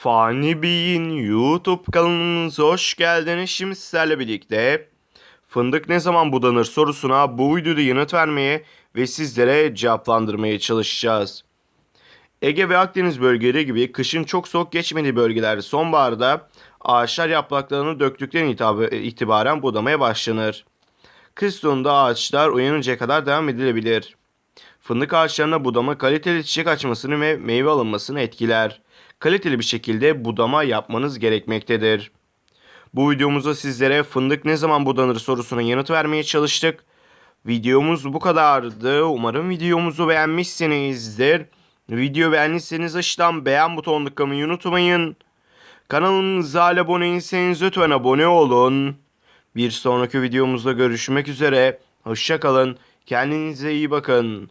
Fani Bey'in YouTube kanalımıza hoş geldiniz. Şimdi sizlerle birlikte fındık ne zaman budanır sorusuna bu videoda yanıt vermeye ve sizlere cevaplandırmaya çalışacağız. Ege ve Akdeniz bölgeleri gibi kışın çok soğuk geçmediği bölgelerde sonbaharda ağaçlar yapraklarını döktükten itibar- itibaren budamaya başlanır. Kış sonunda ağaçlar uyanıncaya kadar devam edilebilir. Fındık ağaçlarına budama kaliteli çiçek açmasını ve meyve alınmasını etkiler. Kaliteli bir şekilde budama yapmanız gerekmektedir. Bu videomuzda sizlere fındık ne zaman budanır sorusuna yanıt vermeye çalıştık. Videomuz bu kadardı. Umarım videomuzu beğenmişsinizdir. Video beğendiyseniz aşağıdan beğen butonuna tıklamayı unutmayın. Kanalımıza abone değilseniz lütfen abone olun. Bir sonraki videomuzda görüşmek üzere. Hoşçakalın. Kendinize iyi bakın.